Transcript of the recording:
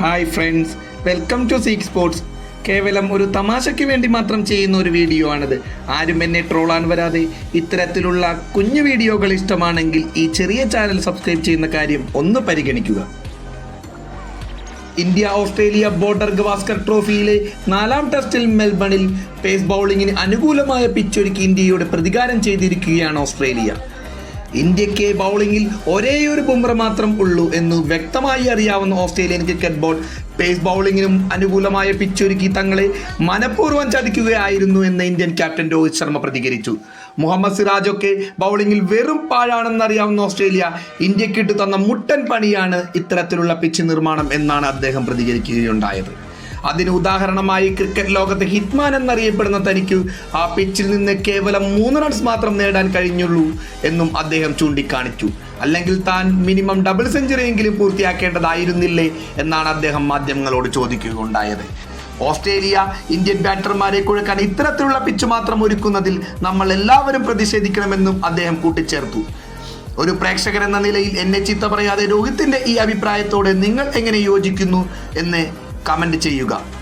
Hi friends welcome to Seek Sports കേവലം ഒരു തമാശയ്ക്ക് വേണ്ടി മാത്രം ചെയ്യുന്ന ഒരു വീഡിയോ ആണിത്. ആരും എന്നെ ട്രോളാൻ വരാതെ ഇത്തരത്തിലുള്ള കുഞ്ഞു വീഡിയോകൾ ഇഷ്ടമാണെങ്കിൽ ഈ ചെറിയ ചാനൽ സബ്സ്ക്രൈബ് ചെയ്യുന്ന കാര്യം ഒന്ന് പരിഗണിക്കുക. ഇന്ത്യ ഓസ്ട്രേലിയ ബോർഡർ ഗവാസ്കർ ട്രോഫിയിലെ നാലാം ടെസ്റ്റിൽ മെൽബണിൽ പേസ് ബൗളിങ്ങിന് അനുകൂലമായ പിച്ചൊരുക്കി ഇന്ത്യയുടെ പ്രതികാരം ചെയ്തിരിക്കുകയാണ് ഓസ്ട്രേലിയ. ഇന്ത്യയ്ക്ക് ബൗളിങ്ങിൽ ഒരേയൊരു ബുംറ മാത്രം ഉള്ളൂ എന്ന് വ്യക്തമായി അറിയാവുന്ന ഓസ്ട്രേലിയൻ ക്രിക്കറ്റ് ബോർഡ് പേസ് ബൗളിങ്ങിനും അനുകൂലമായ പിച്ചൊരുക്കി തങ്ങളെ മനഃപൂർവം ചതിക്കുകയായിരുന്നു എന്ന് ഇന്ത്യൻ ക്യാപ്റ്റൻ രോഹിത് ശർമ്മ പ്രതികരിച്ചു. മുഹമ്മദ് സിറാജൊക്കെ ബൗളിങ്ങിൽ വെറും പാഴാണെന്ന് അറിയാവുന്ന ഓസ്ട്രേലിയ ഇന്ത്യക്കിട്ട് തന്ന മുട്ടൻ പണിയാണ് ഇത്തരത്തിലുള്ള പിച്ച് നിർമ്മാണം എന്നാണ് അദ്ദേഹം പ്രതികരിക്കുകയുണ്ടായത്. അതിന് ഉദാഹരണമായി ക്രിക്കറ്റ് ലോകത്തെ ഹിറ്റ്മാൻ എന്നറിയപ്പെടുന്ന തനിക്ക് ആ പിച്ചിൽ നിന്ന് കേവലം മൂന്ന് റൺസ് മാത്രം നേടാൻ കഴിഞ്ഞുള്ളൂ എന്നും അദ്ദേഹം ചൂണ്ടിക്കാണിച്ചു. അല്ലെങ്കിൽ താൻ മിനിമം ഡബിൾ സെഞ്ചുറിയെങ്കിലും പൂർത്തിയാക്കേണ്ടതായിരുന്നില്ലേ എന്നാണ് അദ്ദേഹം മാധ്യമങ്ങളോട് ചോദിക്കുകയുണ്ടായത്. ഓസ്ട്രേലിയ ഇന്ത്യൻ ബാറ്റർമാരെ കുഴക്കാൻ ഇത്തരത്തിലുള്ള പിച്ച് മാത്രം ഒരുക്കുന്നതിൽ നമ്മൾ എല്ലാവരും പ്രതിഷേധിക്കണമെന്നും അദ്ദേഹം കൂട്ടിച്ചേർത്തു. ഒരു പ്രേക്ഷകൻ എന്ന നിലയിൽ എന്നെ ചീത്ത പറയാതെ രോഹിത്തിന്റെ ഈ അഭിപ്രായത്തോട് നിങ്ങൾ എങ്ങനെ യോജിക്കുന്നു എന്ന് കമന്റ് ചെയ്യുക.